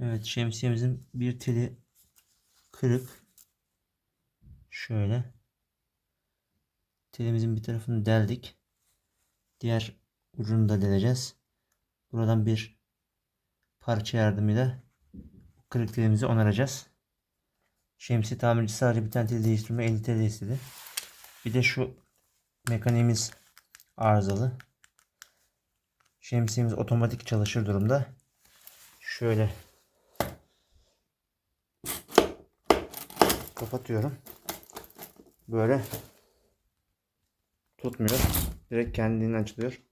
Evet şemsiyemizin bir teli kırık. Şöyle. Telimizin bir tarafını deldik. Diğer ucunu da deleceğiz. Buradan bir parça yardımıyla kırık telimizi onaracağız. Şemsiye tamirci sadece bir tane tel değiştirme 50 TL istedi. Bir de şu mekaniğimiz arızalı. Şemsiyemiz otomatik çalışır durumda. Şöyle kapatıyorum. Böyle tutmuyor. Direkt kendini açılıyor.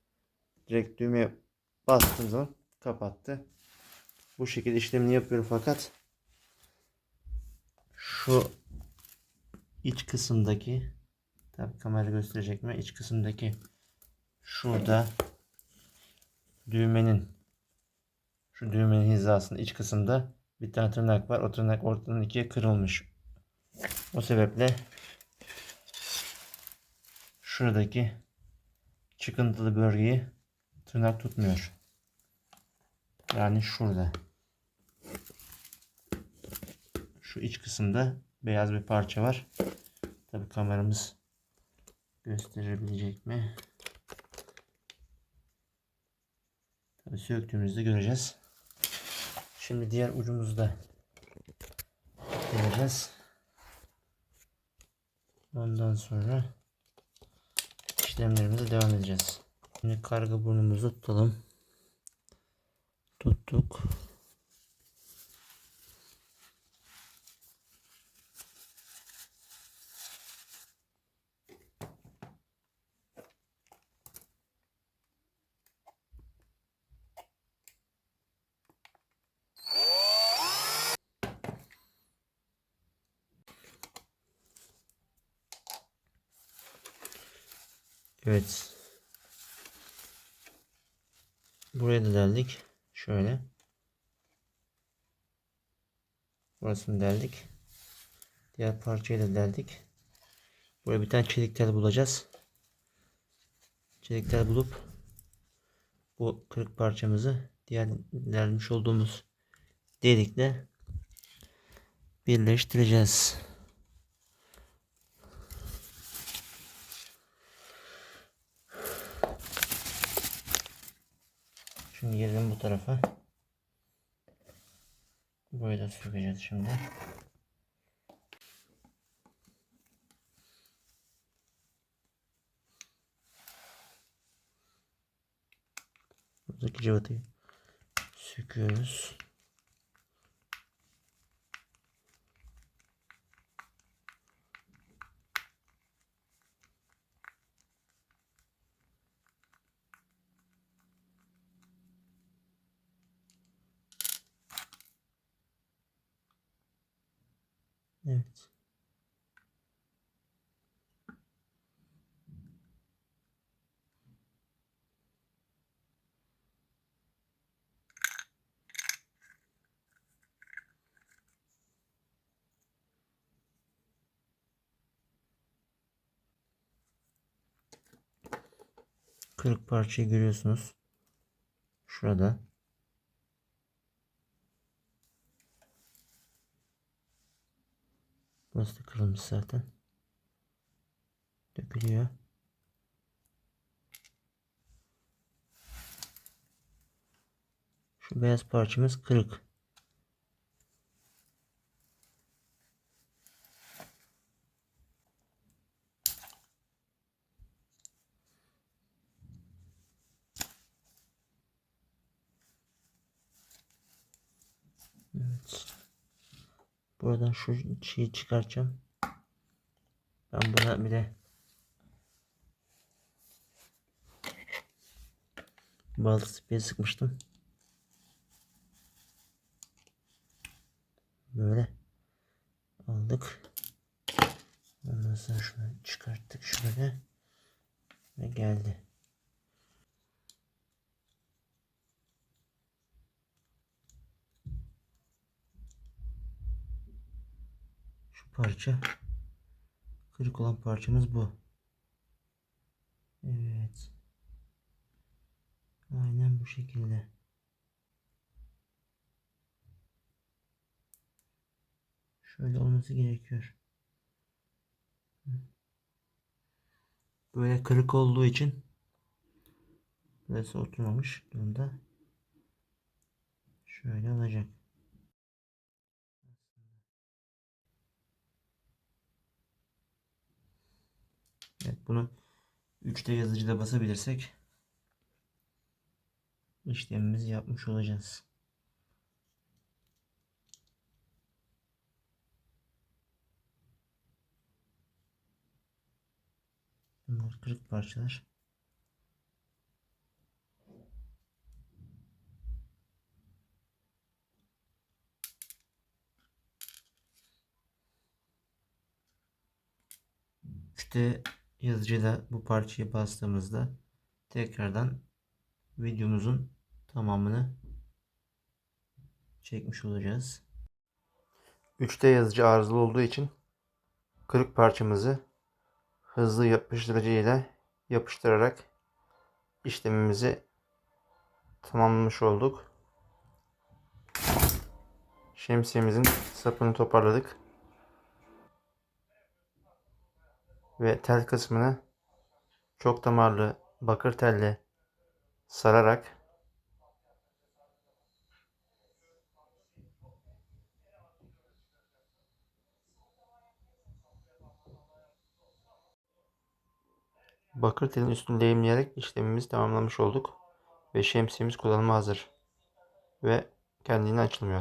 Direkt düğmeye bastığım zaman kapattı. Bu şekilde işlemini yapıyorum fakat şu iç kısımdaki tabi kamera gösterecek mi? İç kısımdaki şurada düğmenin şu düğmenin hizasında iç kısımda bir tane tırnak var. O tırnak ortadan ikiye kırılmış. O sebeple şuradaki çıkıntılı bölgeyi tırnak tutmuyor. Yani şurada. Şu iç kısımda beyaz bir parça var. Tabi kameramız gösterebilecek mi? Tabi söktüğümüzde göreceğiz. Şimdi diğer ucumuzu da deneyeceğiz. Ondan sonra işlemlerimize devam edeceğiz. Şimdi karga burnumuzu tutalım. Tuttuk. Evet. Buraya da deldik. Şöyle. Burasını deldik. Diğer parçayı da deldik. Buraya bir tane çelik tel bulacağız. Çelik tel bulup bu kırık parçamızı diğer delmiş olduğumuz delikle birleştireceğiz. Şimdi gelelim bu tarafa. Burayı da sökeceğiz şimdi. Buradaki cıvatayı söküyoruz. Evet. Kırık parçayı görüyorsunuz. Şurada. Burası da kırılmış zaten. Dökülüyor. Şu beyaz parçamız kırık. Evet. Buradan şu şeyi çıkaracağım. Ben buna bir de balık sprey sıkmıştım. Böyle aldık. Ondan sonra şunu çıkarttık şöyle ve geldi. Parça kırık olan parçamız bu. Evet. Aynen bu şekilde. Şöyle olması gerekiyor. Böyle kırık olduğu için burası oturmamış durumda. Şöyle olacak. Evet bunu 3D yazıcıda basabilirsek işlemimizi yapmış olacağız. Bunlar kırık parçalar. İşte yazıcıyla bu parçayı bastığımızda tekrardan videomuzun tamamını çekmiş olacağız. 3D yazıcı arızalı olduğu için kırık parçamızı hızlı yapıştırıcı ile yapıştırarak işlemimizi tamamlamış olduk. Şemsiyemizin sapını toparladık. Ve tel kısmını çok damarlı bakır telle sararak bakır telin üstünü lehimleyerek işlemimizi tamamlamış olduk. Ve şemsiyemiz kullanıma hazır. Ve kendini açılmıyor.